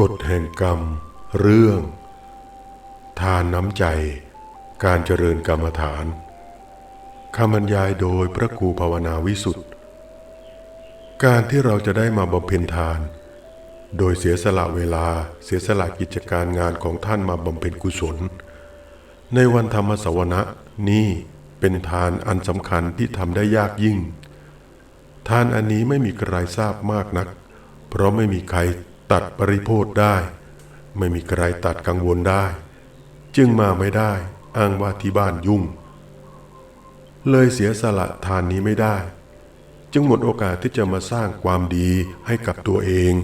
กฎแห่งกรรม เรื่อง ทานน้ำใจ การเจริญกรรมฐานคำบรรยายโดยพระครูภาวนาวิสุทธ์การที่เราจะได้มาบำเพ็ญทาน โดยเสียสละเวลาเสียสละกิจการงานของท่านมาบำเพ็ญกุศล ในวันธรรมสวนะนี้เป็นทานอันสำคัญที่ทำได้ยากยิ่ง ทานอันนี้ไม่มีใครทราบมากนัก เพราะไม่มีใคร ตัดปริโภทได้ ไม่มีใครตัดกังวลได้ จึงมาไม่ได้อ้างว่าที่บ้านยุ่ง เลยเสียสละทานนี้ไม่ได้ จึงหมดโอกาสที่จะมาสร้างความดีให้กับตัวเอง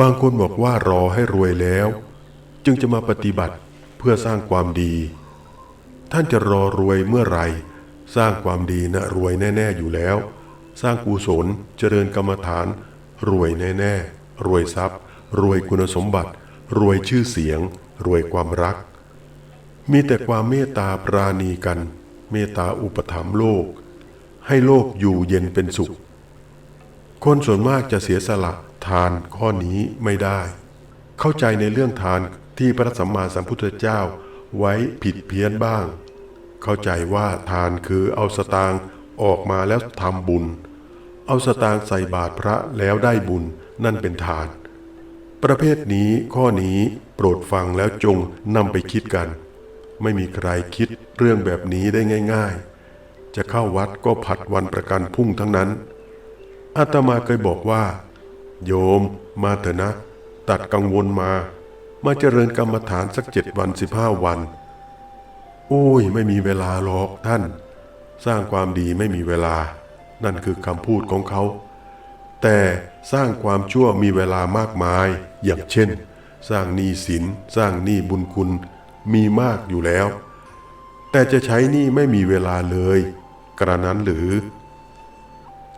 บางคนบอกว่ารอให้รวยแล้ว จึงจะมาปฏิบัติเพื่อสร้างความดี ท่านจะรอรวยเมื่อไหร่สร้างความดีนะรวยแน่ ๆ อยู่แล้ว สร้างกุศลเจริญกรรมฐานรวยแน่ ๆ รวยทรัพย์ รวยคุณสมบัติ รวยชื่อเสียง รวยความรัก มีแต่ความเมตตาปราณีกัน เมตตาอุปถัมภ์โลก ให้โลกอยู่เย็นเป็นสุข คนส่วนมากจะเสียสละทานข้อนี้ไม่ได้ เข้าใจในเรื่องทานที่พระสัมมาสัมพุทธเจ้าไว้ผิดเพี้ยนบ้าง เข้าใจว่าทานคือเอาสตางค์ออกมาแล้วทำบุญ เอาสตางค์ใส่บาตรพระแล้วได้บุญ นั่นเป็นทาน ประเภทนี้ข้อนี้โปรดฟังแล้วจงนำไปคิดกัน ไม่มีใครคิดเรื่องแบบนี้ได้ง่าย ๆ จะเข้าวัดก็ผัดวันประกันพรุ่งทั้งนั้นอาตมาเคยบอกว่า โยม มาเถอะนะ ตัดกังวลมา มาเจริญกรรมฐานสักเจ็ดวันสิบห้าวันโอ้ยไม่มีเวลาหรอกท่าน สร้างความดีไม่มีเวลา นั่นคือคำพูดของเขา แต่ สร้างความชั่วมีเวลามากมาย อย่างเช่น สร้างหนี้สินสร้างหนี้บุญคุณมีมากอยู่แล้ว แต่จะใช้หนี้ไม่มีเวลาเลย กระนั้นหรือ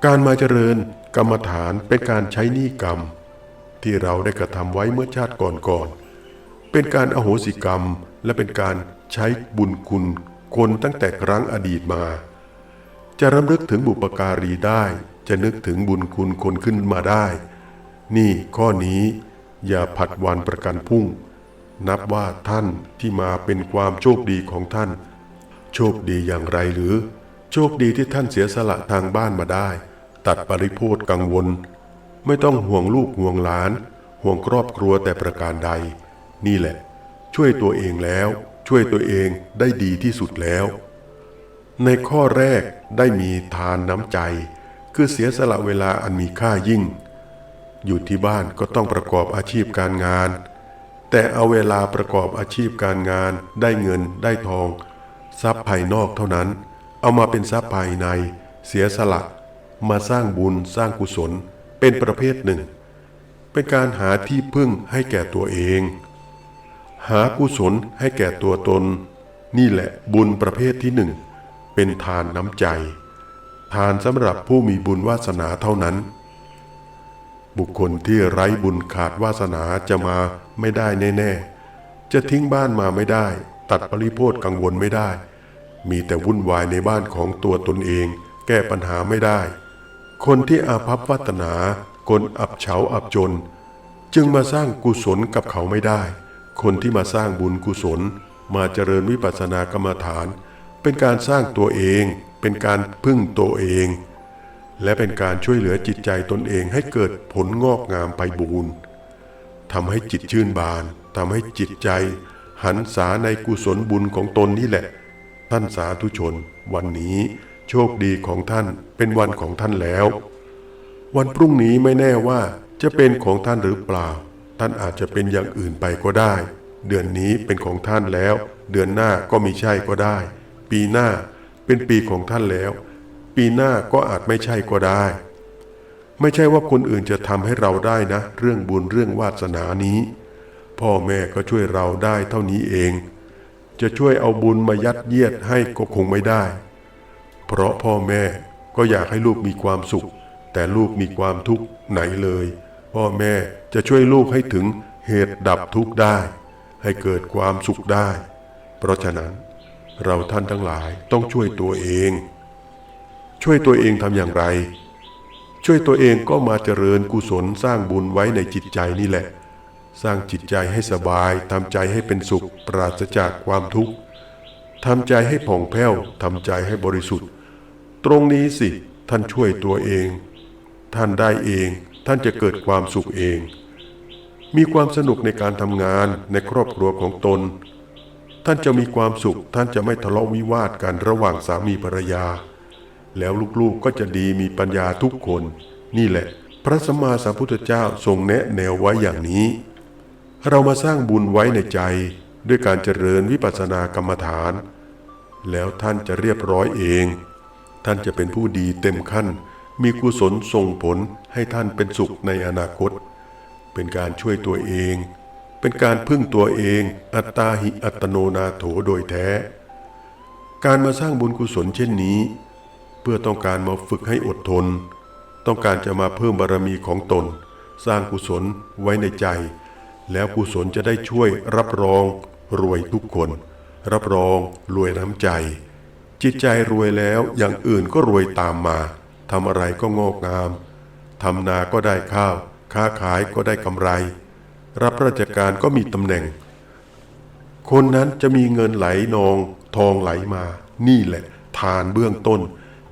การมาเจริญกรรมฐานเป็นการใช้หนี้กรรม ที่เราได้กระทำไว้เมื่อชาติก่อนๆเป็นการอโหสิกรรมและเป็นการใช้บุญคุณคนตั้งแต่ครั้งอดีตมา จะรำลึกถึงบุปการีได้ จะนึกถึงบุญคุณคนขึ้นมาได้ นี่ข้อนี้อย่าผัดวันประกันพุ่ง นับว่าท่านที่มาเป็นความโชคดีของท่าน โชคดีอย่างไรหรือ โชคดีที่ท่านเสียสละทางบ้านมาได้ ตัดปริโภทกังวล ไม่ต้องห่วงลูกห่วงหลาน ห่วงครอบครัวแต่ประการใด นี่แหละ ช่วยตัวเองแล้ว ช่วยตัวเองได้ดีที่สุดแล้ว ในข้อแรกได้มีทานน้ำใจ คือเสียสละเวลาอันมีค่ายิ่ง อยู่ที่บ้านก็ต้องประกอบอาชีพการงาน แต่เอาเวลาประกอบอาชีพการงาน ได้เงินได้ทอง ทรัพย์ภายนอกเท่านั้น เอามาเป็นทรัพย์ภายใน เสียสละ มาสร้างบุญสร้างกุศล เป็นประเภทหนึ่ง เป็นการหาที่พึ่งให้แก่ตัวเอง หากุศลให้แก่ตัวตน นี่แหละบุญประเภทที่หนึ่งเป็นทานน้ำใจ ทานสำหรับผู้มีบุญวาสนาเท่านั้น บุคคลที่ไร้บุญขาดวาสนาจะมาไม่ได้แน่ๆ จะทิ้งบ้านมาไม่ได้ ตัดปริโภทกังวลไม่ได้ มีแต่วุ่นวายในบ้านของตัวตนเอง แก้ปัญหาไม่ได้ คนที่อาภัพวัตนา คนอับเฉาอับจน จึงมาสร้างกุศลกับเขาไม่ได้ คนที่มาสร้างบุญกุศล มาเจริญวิปัสสนากรรมฐาน เป็นการสร้างตัวเอง เป็นการพึ่งตัวเอง และเป็นการช่วยเหลือจิตใจตนเองให้เกิดผลงอกงามไปบูรณ์ทำให้จิตชื่นบานทำให้จิตใจหันษาในกุศลบุญของตนนี่แหละ ท่านสาธุชน วันนี้โชคดีของท่านเป็นวันของท่านแล้ว วันพรุ่งนี้ไม่แน่ว่าจะเป็นของท่านหรือเปล่า ท่านอาจจะเป็นอย่างอื่นไปก็ได้ เดือนนี้เป็นของท่านแล้ว เดือนหน้าก็มีใช่ก็ได้ ปีหน้า เป็นปีของท่านแล้ว ปีหน้าก็อาจไม่ใช่ก็ได้ ไม่ใช่ว่าคนอื่นจะทำให้เราได้นะ เรื่องบุญเรื่องวาสนานี้ พ่อแม่ก็ช่วยเราได้เท่านี้เอง จะช่วยเอาบุญมายัดเยียดให้ก็คงไม่ได้ เพราะพ่อแม่ก็อยากให้ลูกมีความสุข แต่ลูกมีความทุกข์ไหนเลย พ่อแม่จะช่วยลูกให้ถึงเหตุดับทุกข์ได้ ให้เกิดความสุขได้ เพราะฉะนั้น เราท่านทั้งหลายต้องช่วยตัวเอง ช่วยตัวเองทำอย่างไร ช่วยตัวเองก็มาเจริญกุศลสร้างบุญไว้ในจิตใจนี่แหละ สร้างจิตใจให้สบายทำใจให้เป็นสุขปราศจากความทุกข์ทำใจให้ผ่องแผ้วทำใจให้บริสุทธิ์ ตรงนี้สิท่านช่วยตัวเอง ท่านได้เองท่านจะเกิดความสุขเอง มีความสนุกในการทำงานในครอบครัวของตน ท่านจะมีความสุข ท่านจะไม่ทะเลาะวิวาทกันระหว่างสามีภรรยา แล้วลูกๆก็จะดีมีปัญญาทุกคน นี่แหละ พระสัมมาสัมพุทธเจ้าทรงแนะแนวไว้อย่างนี้ เรามาสร้างบุญไว้ในใจด้วยการเจริญวิปัสสนากรรมฐาน แล้วท่านจะเรียบร้อยเอง ท่านจะเป็นผู้ดีเต็มขั้น มีกุศลส่งผลให้ท่านเป็นสุขในอนาคต เป็นการช่วยตัวเอง เป็นการพึ่งตัวเอง อัตตาหิอัตโนนาโถโดยแท้ การมาสร้างบุญกุศลเช่นนี้ เพื่อต้องการมาฝึกให้อดทน ต้องการจะมาเพิ่มบารมีของตน สร้างกุศลไว้ในใจ แล้วกุศลจะได้ช่วยรับรอง รวยทุกคน รับรองรวยน้ำใจ จิตใจรวยแล้วอย่างอื่นก็รวยตามมาทำอะไรก็งอกงามทำนาก็ได้ข้าว ค้าขายก็ได้กำไร รับราชการก็มีตำแหน่ง คนนั้นจะมีเงินไหลนองทองไหลมา นี่แหละ ทานเบื้องต้น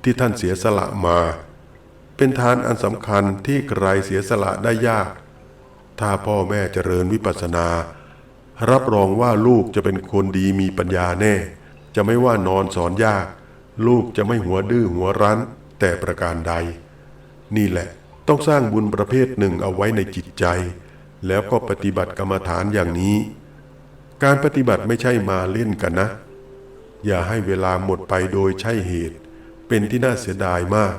ที่ท่านเสียสละมา เป็นทานอันสำคัญที่ใครเสียสละได้ยาก ถ้าพ่อแม่เจริญวิปัสสนา รับรองว่าลูกจะเป็นคนดีมีปัญญาแน่ จะไม่ว่านอนสอนยาก ลูกจะไม่หัวดื้อหัวรั้น แต่ประการใด นี่แหละต้องสร้างบุญประเภทหนึ่งเอาไว้ในจิตใจ แล้วก็ปฏิบัติกรรมฐานอย่างนี้ การปฏิบัติไม่ใช่มาเล่นกันนะ อย่าให้เวลาหมดไปโดยใช่เหตุ เป็นที่น่าเสียดายมาก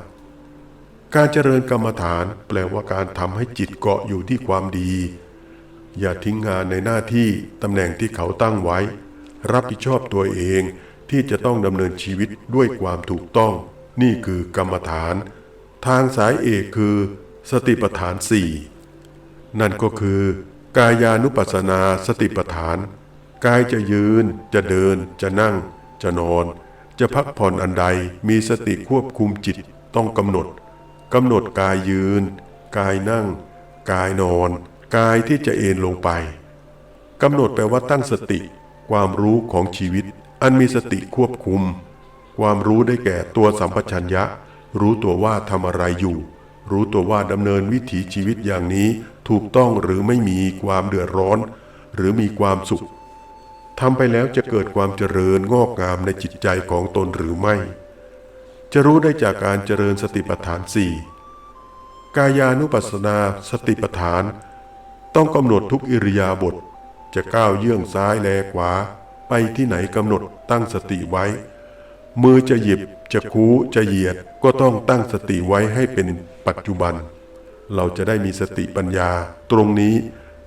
การเจริญกรรมฐานแปลว่าการทำให้จิตเกาะอยู่ที่ความดี อย่าทิ้งงานในหน้าที่ตำแหน่งที่เขาตั้งไว้ รับผิดชอบตัวเองที่จะต้องดำเนินชีวิตด้วยความถูกต้อง นี่คือกรรมฐาน ทางสายเอกคือ สติปัฏฐานสี่ นั่นก็คือกายานุปัสสนาสติปัฏฐาน กายจะยืน จะเดิน จะนั่ง จะนอน จะพักผ่อนอันใดมีสติควบคุมจิตต้องกำหนดกำหนดกายยืน กายนั่ง กายนอน กายที่จะเอนลงไปกำหนดแปลว่าตั้งสติ ความรู้ของชีวิต อันมีสติควบคุม ความรู้ได้แก่ตัวสัมปชัญญะ รู้ตัวว่าทำอะไรอยู่ รู้ตัวว่าดำเนินวิถีชีวิตอย่างนี้ ถูกต้องหรือไม่มีความเดือดร้อน หรือมีความสุขทำไปแล้วจะเกิดความเจริญงอกงามในจิตใจของตนหรือไม่ จะรู้ได้จากการเจริญสติปัฏฐานสี่กายานุปัสสนาสติปัฏฐาน ต้องกำหนดทุกอิริยาบถจะก้าวเยื่องซ้ายแลขวา ไปที่ไหนกำหนดตั้งสติไว้ มือจะหยิบจะคูจะเหยียดก็ต้องตั้งสติไว้ให้เป็นปัจจุบัน เราจะได้มีสติปัญญา ตรงนี้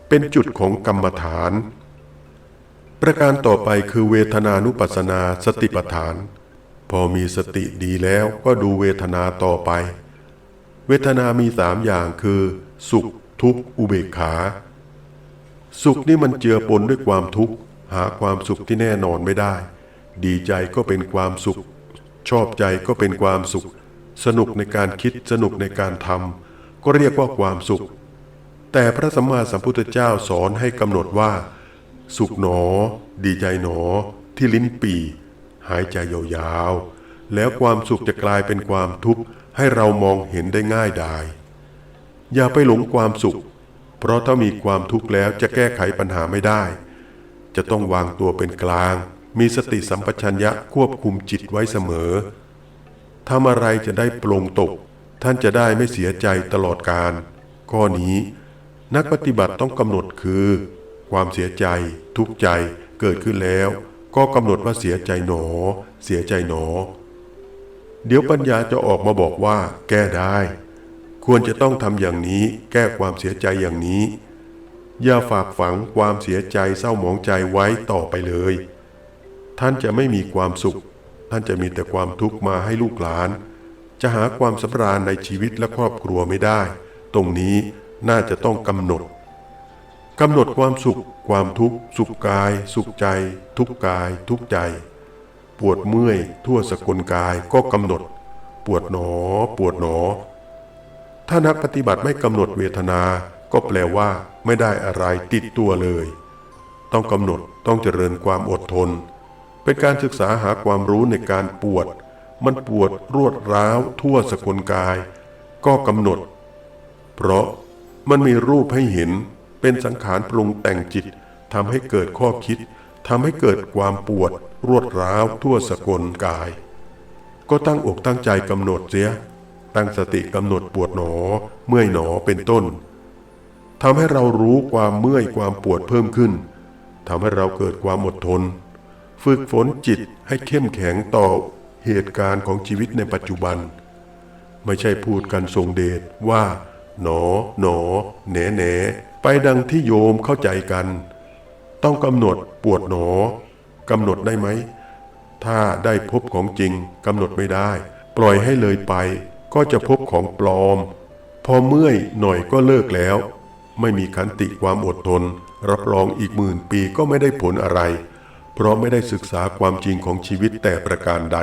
เป็นจุดของกรรมฐาน ประการต่อไปคือเวทนานุปัสนาสติปัฏฐาน พอมีสติดีแล้วก็ดูเวทนาต่อไป เวทนามีสามอย่างคือ สุขทุกข์อุเบกขา สุขนี่มันเจือปนด้วยความทุกข์ หาความสุขที่แน่นอนไม่ได้ ดีใจก็เป็นความสุข ชอบใจก็เป็นความสุข สนุกในการคิดสนุกในการทำ ก็เรียกว่าความสุข แต่พระสัมมาสัมพุทธเจ้าสอนให้กำหนดว่า สุขหนอ ดีใจหนอ ที่ลิ้นปีหายใจยาวๆ แล้วความสุขจะกลายเป็นความทุกข์ให้เรามองเห็นได้ง่ายดาย อย่าไปหลงความสุข เพราะถ้ามีความทุกข์แล้วจะแก้ไขปัญหาไม่ได้ จะต้องวางตัวเป็นกลาง มีสติสัมปชัญญะควบคุมจิตไว้เสมอทำอะไรจะได้ปลงตก ท่านจะได้ไม่เสียใจตลอดการ ข้อนี้ นักปฏิบัติต้องกำหนดคือ ความเสียใจ ทุกข์ใจเกิดขึ้นแล้ว ก็กำหนดว่าเสียใจหนอ เสียใจหนอ เดี๋ยวปัญญาจะออกมาบอกว่า แก้ได้ ควรจะต้องทำอย่างนี้ แก้ความเสียใจอย่างนี้ อย่าฝากฝังความเสียใจเศร้าหมองใจไว้ต่อไปเลย ท่านจะไม่มีความสุข ท่านจะมีแต่ความทุกข์มาให้ลูกหลาน จะหาความสำราญในชีวิตและครอบครัวไม่ได้ ตรงนี้น่าจะต้องกำหนดกำหนดความสุข ความทุกข์ สุขกาย สุขใจ ทุกกาย ทุกใจ ปวดเมื่อย ทั่วสกลกายก็กำหนด ปวดหนอ ปวดหนอ ถ้านักปฏิบัติไม่กำหนดเวทนา ก็แปลว่า ไม่ได้อะไรติดตัวเลย ต้องกำหนดต้องเจริญความอดทน เป็นการศึกษาหาความรู้ในการปวด มันปวดรวดร้าวทั่วสกลกาย ก็กำหนด เพราะมันมีรูปให้เห็นเป็นสังขารปรุงแต่งจิตทำให้เกิดข้อคิดทำให้เกิดความปวดรวดร้าวทั่วสกลกาย ก็ตั้งอกตั้งใจกำหนดเสีย ตั้งสติกำหนดปวดหนอ เมื่อยหนอเป็นต้นทำให้เรารู้ความเมื่อยความปวดเพิ่มขึ้นทำให้เราเกิดความอดทน ฝึกฝนจิตให้เข้มแข็งต่อ เหตุการณ์ของชีวิตในปัจจุบัน ไม่ใช่พูดกันทรงเดชว่า หนอ หนอ แหนแหนไปดังที่โยมเข้าใจกัน ต้องกำหนดปวดหนอกำหนดได้ไหม ถ้าได้พบของจริงกำหนดไม่ได้ ปล่อยให้เลยไป ก็จะพบของปลอม พอเมื่อยหน่อยก็เลิกแล้ว ไม่มีขันติความอดทน รับรองอีกหมื่นปีก็ไม่ได้ผลอะไร เพราะไม่ได้ศึกษาความจริงของชีวิตแต่ประการใด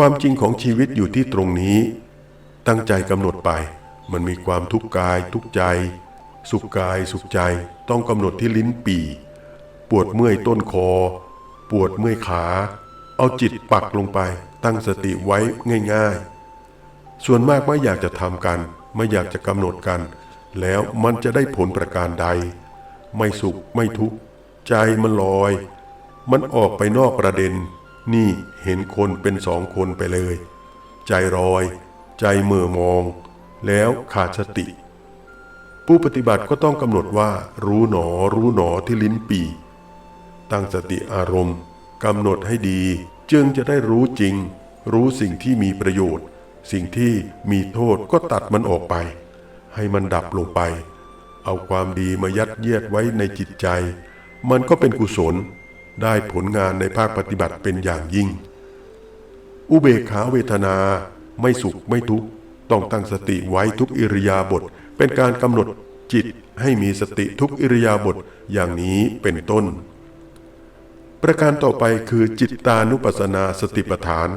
ความจริงของชีวิตอยู่ที่ตรงนี้ ตั้งใจกำหนดไป มันมีความทุกข์กายทุกข์ใจ สุขกายสุขใจต้องกำหนดที่ลิ้นปี่ ปวดเมื่อยต้นคอ ปวดเมื่อยขา เอาจิตปักลงไป ตั้งสติไว้ง่าย ๆ ส่วนมากไม่อยากจะทำกัน ไม่อยากจะกำหนดกัน แล้วมันจะได้ผลประการใด ไม่สุขไม่ทุกข์ใจมันลอย มันออกไปนอกประเด็น นี่เห็นคนเป็นสองคนไปเลย ใจลอย ใจเมื่อมอง แล้วขาดสติ ผู้ปฏิบัติก็ต้องกำหนดว่ารู้หนอรู้หนอที่ลิ้นปี ตั้งสติอารมณ์กำหนดให้ดี จึงจะได้รู้จริง รู้สิ่งที่มีประโยชน์ สิ่งที่มีโทษก็ตัดมันออกไป ให้มันดับลงไป เอาความดีมายัดเยียดไว้ในจิตใจ มันก็เป็นกุศล ได้ผลงานในภาคปฏิบัติเป็นอย่างยิ่ง อุเบกขาเวทนาไม่สุขไม่ทุกข์ต้องตั้งสติไว้ทุกอิริยาบถเป็นการกำหนดจิตให้มีสติทุกอิริยาบถอย่างนี้เป็นต้น ประการต่อไปคือจิตตานุปัสสนาสติปัฏฐาน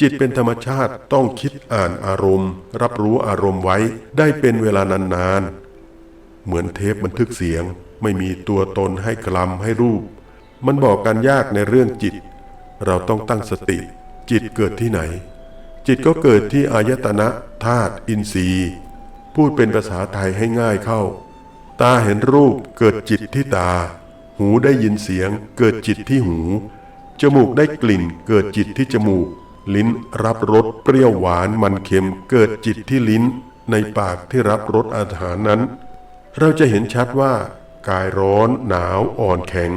จิตเป็นธรรมชาติต้องคิดอ่านอารมณ์ รับรู้อารมณ์ไว้ได้เป็นเวลานานๆ เหมือนเทปบันทึกเสียง ไม่มีตัวตนให้กลำให้รูป มันบอกกันยากในเรื่องจิต เราต้องตั้งสติ จิตเกิดที่ไหน จิตก็เกิดที่อายตนะธาตุอินทรีย์ พูดเป็นภาษาไทยให้ง่ายเข้า ตาเห็นรูปเกิดจิตที่ตา หูได้ยินเสียง เกิดจิตที่หู จมูกได้กลิ่น เกิดจิตที่จมูก ลิ้นรับรสเปรี้ยวหวานมันเค็ม เกิดจิตที่ลิ้น ในปากที่รับรสอาหารนั้น เราจะเห็นชัดว่ากายร้อนหนาวอ่อนแข็ง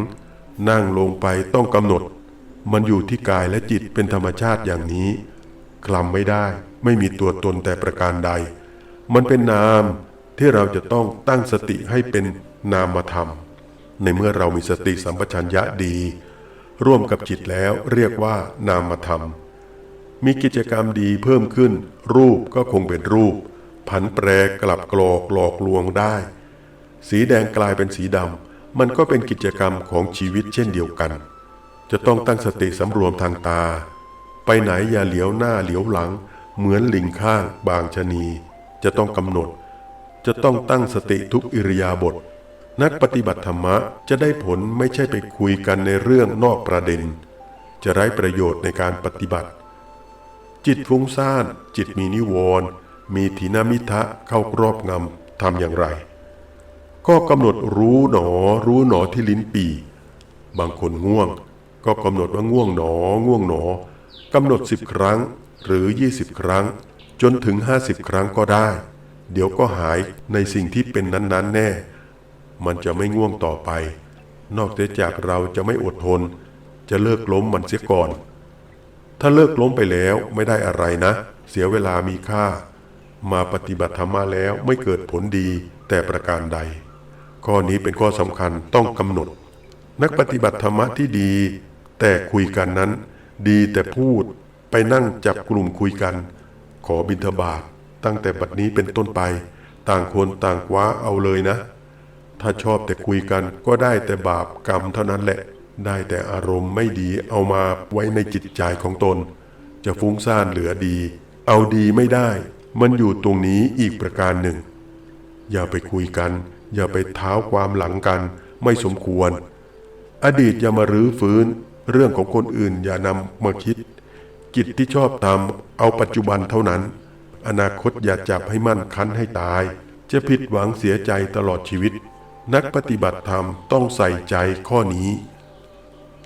นั่งลงไปต้องกำหนด มันอยู่ที่กายและจิตเป็นธรรมชาติอย่างนี้คลำไม่ได้ ไม่มีตัวตนแต่ประการใด มันเป็นนามที่เราจะต้องตั้งสติให้เป็นนามธรรม ในเมื่อเรามีสติสัมปชัญญะดี ร่วมกับจิตแล้วเรียกว่านามธรรม มีกิจกรรมดีเพิ่มขึ้น รูปก็คงเป็นรูป ผันแปรกลับกรอกหลอกลวงได้ สีแดงกลายเป็นสีดำ มันก็เป็นกิจกรรมของชีวิตเช่นเดียวกัน จะต้องตั้งสติสำรวมทางตา ไปไหนอย่าเหลียวหน้าเหลียวหลัง เหมือนลิงข้างบางชะนี จะต้องกำหนด จะต้องตั้งสติทุกอิริยาบถนักปฏิบัติธรรมะจะได้ผลไม่ใช่ไปคุยกันในเรื่องนอกประเด็น จะไร้ประโยชน์ในการปฏิบัติ จิตฟุ้งซ่าน จิตมีนิวรณ์มีถีนามิทะเข้าครอบงำทำอย่างไร ก็กำหนดรู้หนอ รู้หนอที่ลิ้นปี บางคนง่วง ก็กำหนดว่าง่วงหนอ ง่วงหนอกำหนดสิบครั้งหรือยี่สิบครั้ง จนถึงห้าสิบครั้งก็ได้ เดี๋ยวก็หายในสิ่งที่เป็นนั้นๆ แน่ มันจะไม่ง่วงต่อไป นอกจากเราจะไม่อดทน จะเลิกล้มมันเสียก่อน ถ้าเลิกล้มไปแล้วไม่ได้อะไรนะ เสียเวลามีค่า มาปฏิบัติธรรมมาแล้วไม่เกิดผลดีแต่ประการใด ข้อนี้เป็นข้อสำคัญต้องกำหนด นักปฏิบัติธรรมะที่ดี แต่คุยกันนั้น ดีแต่พูดไปนั่งจับกลุ่มคุยกัน ขอบิณฑบาตตั้งแต่บัดนี้เป็นต้นไป ต่างคนต่างคว้าเอาเลยนะ ถ้าชอบแต่คุยกันก็ได้แต่บาปกรรมเท่านั้นแหละ ได้แต่อารมณ์ไม่ดีเอามาไว้ในจิตใจของตน จะฟุ้งซ่านเหลือดี เอาดีไม่ได้ มันอยู่ตรงนี้อีกประการหนึ่ง อย่าไปคุยกัน อย่าไปเท้าความหลังกันไม่สมควร อดีตอย่ามารื้อฟื้น เรื่องของคนอื่นอย่านำมาคิด กิจที่ชอบทำเอาปัจจุบันเท่านั้น อนาคตอย่าจับให้มั่นคันให้ตาย จะผิดหวังเสียใจตลอดชีวิต นักปฏิบัติธรรมต้องใส่ใจข้อนี้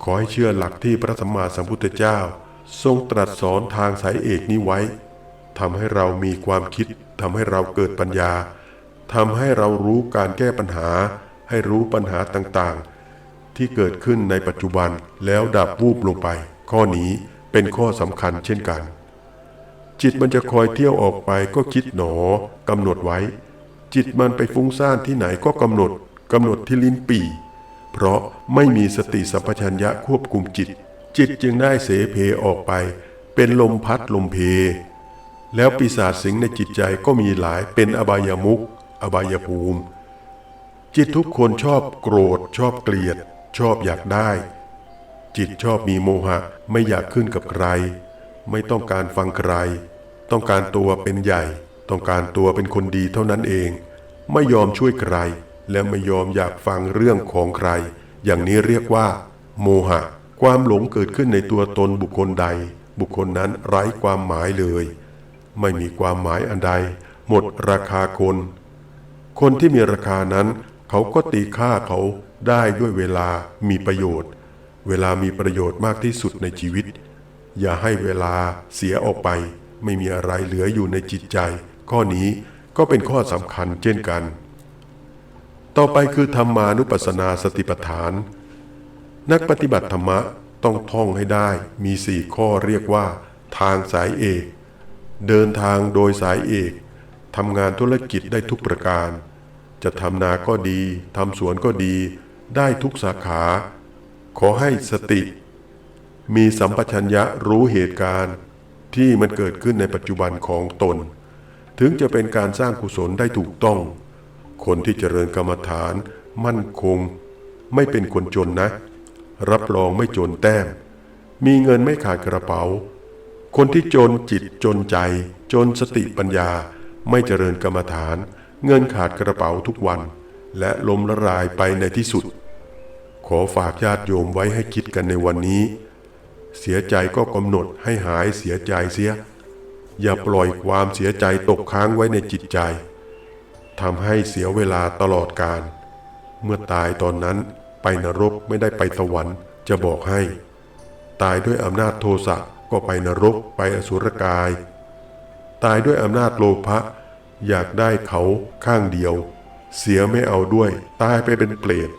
ขอให้เชื่อหลักที่พระสัมมาสัมพุทธเจ้า ทรงตรัสสอนทางสายเอกนี้ไว้ทำให้เรามีความคิดทำให้เราเกิดปัญญา ทำให้เรารู้การแก้ปัญหา ให้รู้ปัญหาต่างๆ ที่เกิดขึ้นในปัจจุบันแล้วดับวูบลงไป ข้อนี้เป็นข้อสำคัญเช่นกัน จิตมันจะคอยเที่ยวออกไปก็คิดหนอกำหนดไว้ จิตมันไปฟุ้งซ่านที่ไหนก็กำหนดกำหนดที่ลิ้นปี่ เพราะไม่มีสติสัมปชัญญะควบคุมจิต จิตจึงได้เสเพออกไป เป็นลมพัดลมเพ แล้วปีศาจสิงในจิตใจก็มีหลายเป็นอบายมุข อบายภูมิ จิตทุกคนชอบโกรธ ชอบเกลียด ชอบอยากได้ จิตชอบมีโมหะไม่อยากขึ้นกับใคร ไม่ต้องการฟังใคร ต้องการตัวเป็นใหญ่ ต้องการตัวเป็นคนดีเท่านั้นเอง ไม่ยอมช่วยใคร และไม่ยอมอยากฟังเรื่องของใคร อย่างนี้เรียกว่า โมหะ ความหลงเกิดขึ้นในตัวตนบุคคลใด บุคคลนั้นไร้ความหมายเลย ไม่มีความหมายอันใด หมดราคาคน คนที่มีราคานั้น เขาก็ตีค่าเขาได้ด้วยเวลามีประโยชน์ เวลามีประโยชน์มากที่สุดในชีวิต อย่าให้เวลาเสียออกไป ไม่มีอะไรเหลืออยู่ในจิตใจ ข้อนี้ก็เป็นข้อสำคัญเช่นกัน ต่อไปคือธรรมานุปัสสนาสติปัฏฐาน นักปฏิบัติธรรมะต้องท่องให้ได้มีสี่ข้อเรียกว่า ทางสายเอก เดินทางโดยสายเอกทำงานธุรกิจได้ทุกประการ จะทำนาก็ดีทำสวนก็ดีได้ทุกสาขา ขอให้สติ มีสัมปชัญญะรู้เหตุการณ์ที่มันเกิดขึ้นในปัจจุบันของตน ถึงจะเป็นการสร้างกุศลได้ถูกต้อง คนที่เจริญกรรมฐาน มั่นคง ไม่เป็นคนจนนะ รับรองไม่จนแต้ม มีเงินไม่ขาดกระเป๋า คนที่จนจิตจนใจ จนสติปัญญาไม่เจริญกรรมฐาน เงินขาดกระเป๋าทุกวัน และล้มละลายไปในที่สุด ขอฝากญาติโยมไว้ให้คิดกันในวันนี้ เสียใจก็กำหนดให้หายเสียใจเสีย อย่าปล่อยความเสียใจตกค้างไว้ในจิตใจทำให้เสียเวลาตลอดการ เมื่อตายตอนนั้นไปนรกไม่ได้ไปสวรรค์จะบอกให้ ตายด้วยอำนาจโทสะก็ไปนรกไปอสุรกาย ตายด้วยอำนาจโลภะ อยากได้เขาข้างเดียว เสียไม่เอาด้วย ตายไปเป็นเปรต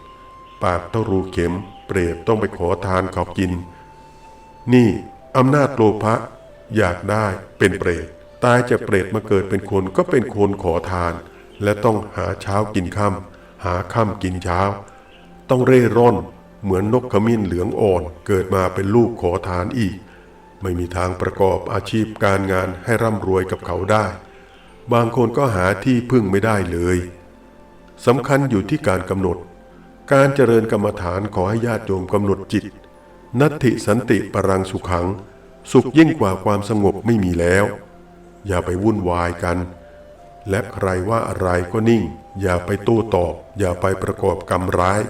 ปากเท่ารูเข็ม เปรตต้องไปขอทานเขากิน นี่อำนาจโลภะอยากได้เป็นเปรตตายจากเปรตมาเกิดเป็นคนก็เป็นคนขอทาน และต้องหาเช้ากินค่ำหาค่ำกินเช้า ต้องเร่ร่อนเหมือนนกขมิ้นเหลืองอ่อนเกิดมาเป็นลูกขอทานอีก ไม่มีทางประกอบอาชีพการงานให้ร่ำรวยกับเขาได้ บางคนก็หาที่พึ่งไม่ได้เลยสำคัญอยู่ที่การกำหนด การเจริญกรรมฐานขอให้ญาติโยมกำหนดจิต นัตถิสันติปรังสุขัง สุขยิ่งกว่าความสงบไม่มีแล้ว อย่าไปวุ่นวายกัน และใครว่าอะไรก็นิ่ง อย่าไปโต้ตอบ อย่าไปประกอบกรรมร้าย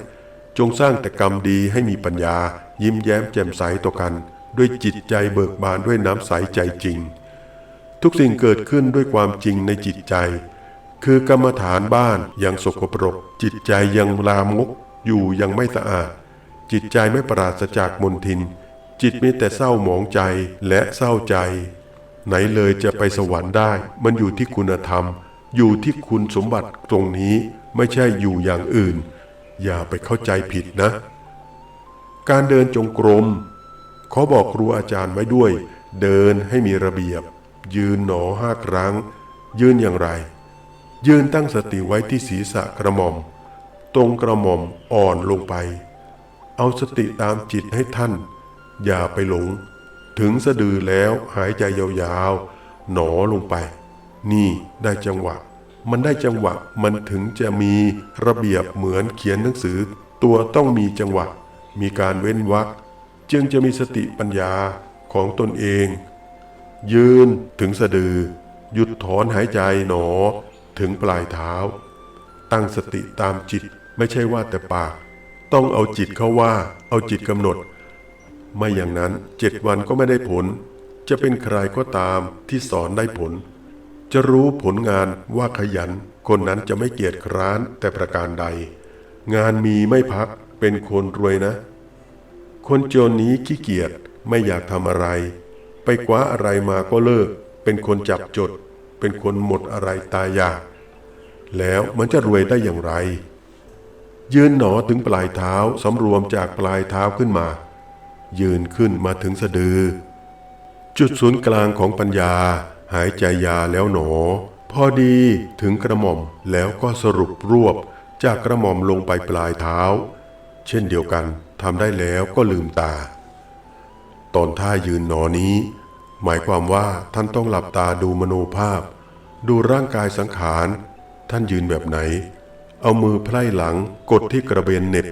จงสร้างแต่กรรมดีให้มีปัญญา ยิ้มแย้มแจ่มใสต่อกัน ด้วยจิตใจเบิกบานด้วยน้ำใสใจจริง ทุกสิ่งเกิดขึ้นด้วยความจริงในจิตใจ คือกรรมฐานบ้านยังสกปรก จิตใจยังลามก อยู่ยังไม่สะอาด จิตใจไม่ปราศจากมนทิน จิตมีแต่เศร้าหมองใจและเศร้าใจ ไหนเลยจะไปสวรรค์ได้ มันอยู่ที่คุณธรรม อยู่ที่คุณสมบัติตรงนี้ไม่ใช่อยู่อย่างอื่น อย่าไปเข้าใจผิดนะ การเดินจงกรมขอบอกครูอาจารย์ไว้ด้วย เดินให้มีระเบียบ ยืนหนอห้าครั้ง ยืนอย่างไร ยืนตั้งสติไว้ที่ศีรษะกระหม่อม ตรงกระหม่อมอ่อนลงไป เอาสติตามจิตให้ท่าน อย่าไปหลง ถึงสะดือแล้วหายใจยาวๆ หนอลงไป นี่ได้จังหวะ มันได้จังหวะมันถึงจะมีระเบียบเหมือนเขียนหนังสือ ตัวต้องมีจังหวะ มีการเว้นวรรคจึงจะมีสติปัญญาของตนเอง ยืนถึงสะดือ หยุดถอนหายใจหนอ ถึงปลายเท้า ตั้งสติตามจิตไม่ใช่ว่าแต่ปาก ต้องเอาจิตเข้าว่า เอาจิตกำหนด ไม่อย่างนั้นเจ็ดวันก็ไม่ได้ผล จะเป็นใครก็ตามที่สอนได้ผล จะรู้ผลงานว่าขยัน คนนั้นจะไม่เกียจคร้านแต่ประการใด งานมีไม่พักเป็นคนรวยนะ คนจนนี้ขี้เกียจไม่อยากทำอะไร ไปคว้าอะไรมาก็เลิก เป็นคนจับจด เป็นคนหมดอะไรตายอยากแล้วมันจะรวยได้อย่างไร ยืนหนอถึงปลายเท้าสำรวมจากปลายเท้าขึ้นมา ยืนขึ้นมาถึงสะดือ จุดศูนย์กลางของปัญญา หายใจยาแล้วหนอ พอดีถึงกระหม่อมแล้วก็สรุปรวบจากกระหม่อมลงไปปลายเท้า เช่นเดียวกันทำได้แล้วก็ลืมตา ตอนท่ายืนหนอนี้ หมายความว่าท่านต้องหลับตาดูมโนภาพ ดูร่างกายสังขาร ท่านยืนแบบไหน เอามือไพร่หลังกดที่กระเบนเน็บ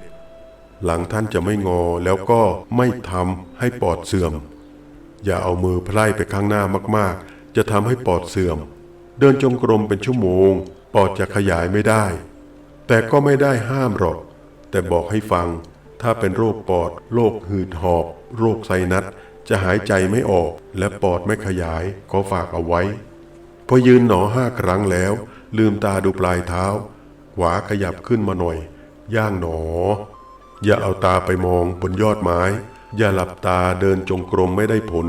หลังท่านจะไม่งอแล้วก็ไม่ทำให้ปอดเสื่อม อย่าเอามือไพร่ไปข้างหน้ามากๆ จะทำให้ปอดเสื่อม เดินจงกรมเป็นชั่วโมง ปอดจะขยายไม่ได้ แต่ก็ไม่ได้ห้ามหรอก แต่บอกให้ฟัง ถ้าเป็นโรคปอด โรคหืดหอบ โรคไซนัส จะหายใจไม่ออกและปอดไม่ขยายขอฝากเอาไว้ พอยืนหนอห้าครั้งแล้ว ลืมตาดูปลายเท้า ขวาขยับขึ้นมาหน่อย ย่างหนอ อย่าเอาตาไปมองบนยอดไม้ อย่าหลับตาเดินจงกรมไม่ได้ผล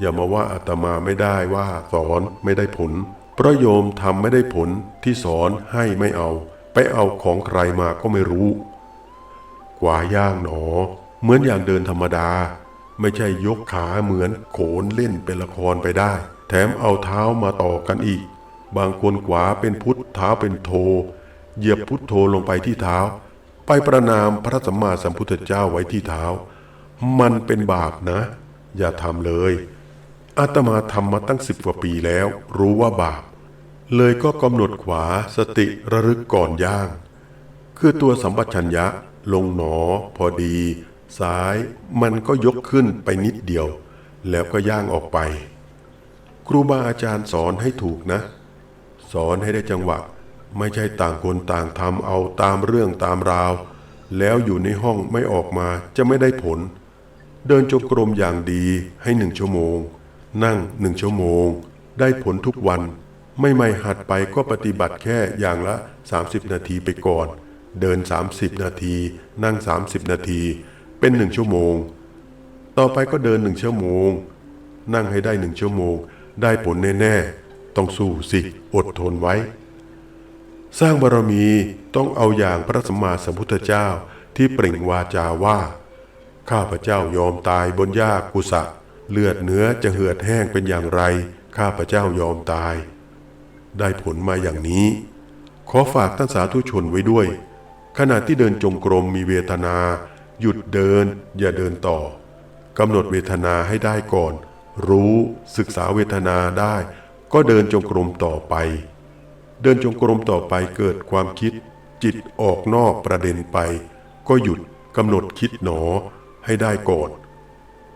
อย่ามาว่าอาตมาไม่ได้ว่าสอนไม่ได้ผล เพราะโยมทำไม่ได้ผลที่สอนให้ไม่เอา ไปเอาของใครมาก็ไม่รู้กว่าย่างหนอ เหมือนอย่างเดินธรรมดา ไม่ใช่ยกขาเหมือนโขนเล่นเป็นละครไปได้ แถมเอาเท้ามาต่อกันอีก บางคนขวาเป็นพุทธเท้าเป็นโท เหยียบพุทโธลงไปที่เท้า ไปประนามพระสัมมาสัมพุทธเจ้าไว้ที่เท้า มันเป็นบาปนะ อย่าทำเลยอาตมาทำมาตั้งสิบกว่าปีแล้ว รู้ว่าบาป เลยก็กำหนดขวาสติระลึกก่อนย่าง คือตัวสัมปชัญญะลงหนอพอดี ซ้ายมันก็ยกขึ้นไปนิดเดียว แล้วก็ย่างออกไป ครูบาอาจารย์สอนให้ถูกนะ สอนให้ได้จังหวะ ไม่ใช่ต่างคนต่างทำเอาตามเรื่องตามราว แล้วอยู่ในห้องไม่ออกมาจะไม่ได้ผล เดินจงกรมอย่างดีให้หนึ่งชั่วโมง นั่งหนึ่งชั่วโมง ได้ผลทุกวัน ไม่ไม่หัดไปก็ปฏิบัติแค่อย่างละ 30 นาทีไปก่อน เดิน 30 นาที นั่ง 30 นาที เป็นหนึ่งชั่วโมง ต่อไปก็เดินหนึ่งชั่วโมง นั่งให้ได้หนึ่งชั่วโมง ได้ผลแน่ ๆ ต้องสู้สิ อดทนไว้ สร้างบารมีต้องเอาอย่างพระสัมมาสัมพุทธเจ้าที่เปล่งวาจาว่า ข้าพเจ้ายอมตายบนหญ้ากุสะ เลือดเนื้อจะเหือดแห้งเป็นอย่างไร ข้าพเจ้ายอมตาย ได้ผลมาอย่างนี้ ขอฝากท่านสาธุชนไว้ด้วย ขณะที่เดินจงกรมมีเวทนา หยุดเดิน อย่าเดินต่อกำหนดเวทนาให้ได้ก่อน รู้ศึกษาเวทนาได้ ก็เดินจงกรมต่อไป เดินจงกรมต่อไปเกิดความคิด จิตออกนอกประเด็นไป ก็หยุดกำหนดคิดหนอให้ได้ก่อน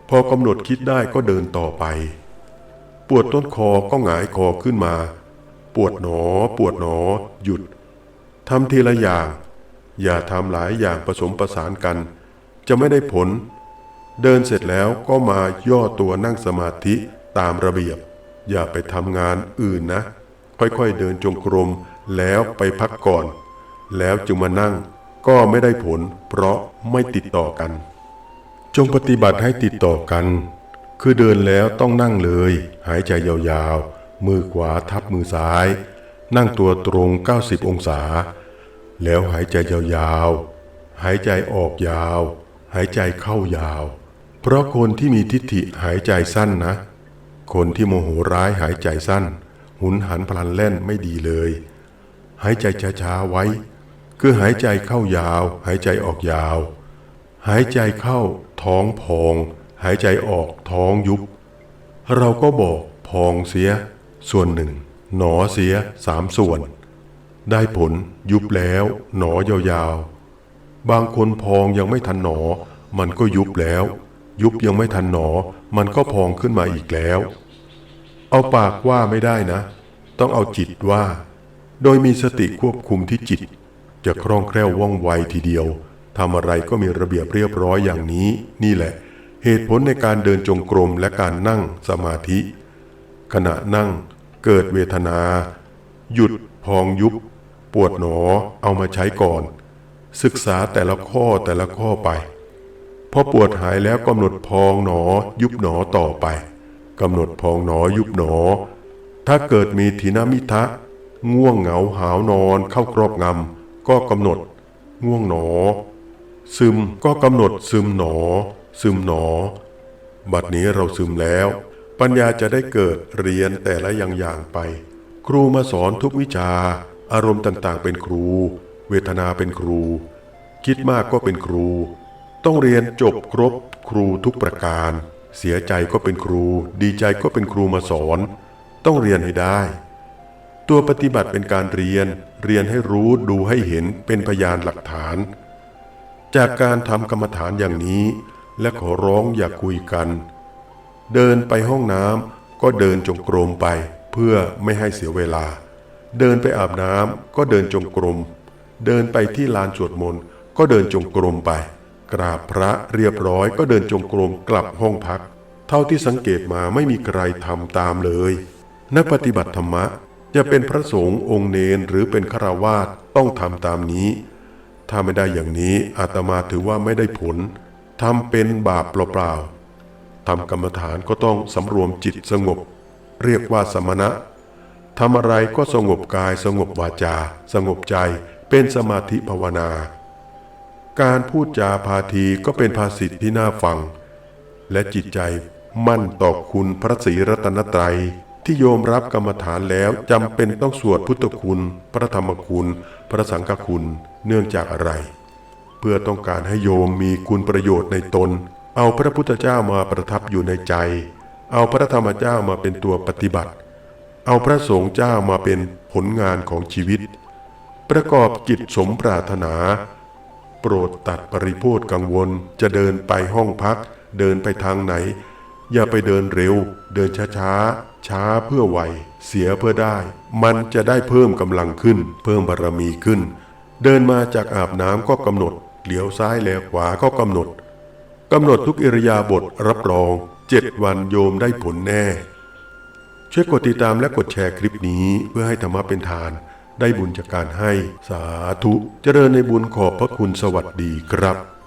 พอกำหนดคิดได้ก็เดินต่อไป ปวดต้นคอก็หงายคอขึ้นมา ปวดหนอ ปวดหนอ หยุดทำทีละอย่าง อย่าทำหลายอย่างผสมประสานกัน จะไม่ได้ผล เดินเสร็จแล้วก็มาย่อตัวนั่งสมาธิตามระเบียบ อย่าไปทำงานอื่นนะ ค่อยๆเดินจงกรมแล้วไปพักก่อน แล้วจึงมานั่งก็ไม่ได้ผล เพราะไม่ติดต่อกัน จงปฏิบัติให้ติดต่อกัน คือเดินแล้วต้องนั่งเลย หายใจยาวๆ มือขวาทับมือซ้าย นั่งตัวตรง 90 องศา แล้วหายใจยาวๆ หายใจออกยาว หายใจเข้ายาว เพราะคนที่มีทิฏฐิหายใจสั้นนะ คนที่โมโหร้ายหายใจสั้น หุนหันพลันแล่นไม่ดีเลย หายใจช้าๆไว้ คือหายใจเข้ายาว หายใจออกยาว หายใจเข้า ท้องพอง หายใจออกท้องยุบ เราก็บอกพองเสีย ส่วนหนึ่ง หนอเสียสามส่วน ได้ผลยุบแล้ว หนอยาวๆ บางคนพองยังไม่ทันหนอ มันก็ยุบแล้ว ยุบยังไม่ทันหนอ มันก็พองขึ้นมาอีกแล้ว เอาปากว่าไม่ได้นะ ต้องเอาจิตว่า โดยมีสติควบคุมที่จิต จะคล่องแคล่วว่องไวทีเดียวทำอะไรก็มีระเบียบเรียบร้อยอย่างนี้ นี่แหละ เหตุผลในการเดินจงกรมและการนั่งสมาธิ ขณะนั่งเกิดเวทนา หยุดพองยุบ ปวดหนอเอามาใช้ก่อน ศึกษาแต่ละข้อแต่ละข้อไป พอปวดหายแล้วกำหนดพองหนอ ยุบหนอต่อไปกำหนดพองหนอยุบหนอ ถ้าเกิดมีทีนามิทะ ง่วงเหงาหาวนอนเข้าครอบงำก็กำหนด ง่วงหนอ ซึมก็กำหนดซึมหนอ ซึมหนอ บัดนี้เราซึมแล้ว ปัญญาจะได้เกิดเรียนแต่ละอย่างอย่างไป ครูมาสอนทุกวิชา อารมณ์ต่างๆ เป็นครู เวทนาเป็นครู คิดมากก็เป็นครู ต้องเรียนจบครบครูทุกประการ เสียใจก็เป็นครู ดีใจก็เป็นครูมาสอน ต้องเรียนให้ได้ ตัวปฏิบัติเป็นการเรียน เรียนให้รู้ดูให้เห็นเป็นพยานหลักฐาน จากการทำกรรมฐานอย่างนี้ และขอร้องอย่าคุยกัน เดินไปห้องน้ำก็เดินจงกรมไปเพื่อไม่ให้เสียเวลา เดินไปอาบน้ำก็เดินจงกรม เดินไปที่ลานสวดมนต์ก็เดินจงกรมไป กราบพระเรียบร้อยก็เดินจงกรมกลับห้องพัก เท่าที่สังเกตมาไม่มีใครทำตามเลย นักปฏิบัติธรรมะจะเป็นพระสงฆ์องค์เนนหรือเป็นฆราวาสต้องทำตามนี้ ถ้าไม่ได้อย่างนี้อาตมาถือว่าไม่ได้ผลทำเป็นบาปเปล่าๆทำกรรมฐานก็ต้องสำรวมจิตสงบ เรียกว่าสมณะทำอะไรก็สงบกายสงบวาจา สงบใจ เป็นสมาธิภาวนา การพูดจาพาทีก็เป็นภาษิตที่น่าฟัง และจิตใจมั่นต่อคุณพระศรีรัตนตรัยที่โยมรับกรรมฐานแล้วจำเป็นต้องสวดพุทธคุณ พระธรรมคุณ พระสังฆคุณเนื่องจากอะไร เพื่อต้องการให้โยมมีคุณประโยชน์ในตน เอาพระพุทธเจ้ามาประทับอยู่ในใจ เอาพระธรรมเจ้ามาเป็นตัวปฏิบัติ เอาพระสงฆ์เจ้ามาเป็นผลงานของชีวิต ประกอบกิจสมปรารถนา โปรดตัดปริโภทกังวลจะเดินไปห้องพัก เดินไปทางไหน อย่าไปเดินเร็ว เดินช้าช้าช้าเพื่อไวเสียเพื่อได้ มันจะได้เพิ่มกำลังขึ้น เพิ่มบารมีขึ้น เดินมาจากอาบน้ำก็กำหนด เหลียวซ้ายแลขวาก็กำหนดกำหนดทุกอิริยาบถรับรองเจ็ดวันโยมได้ผลแน่ ช่วยกดติดตามและกดแชร์คลิปนี้เพื่อให้ธรรมะเป็นทาน ได้บุญจากการให้สาธุเจริญในบุญขอบพระคุณสวัสดีครับ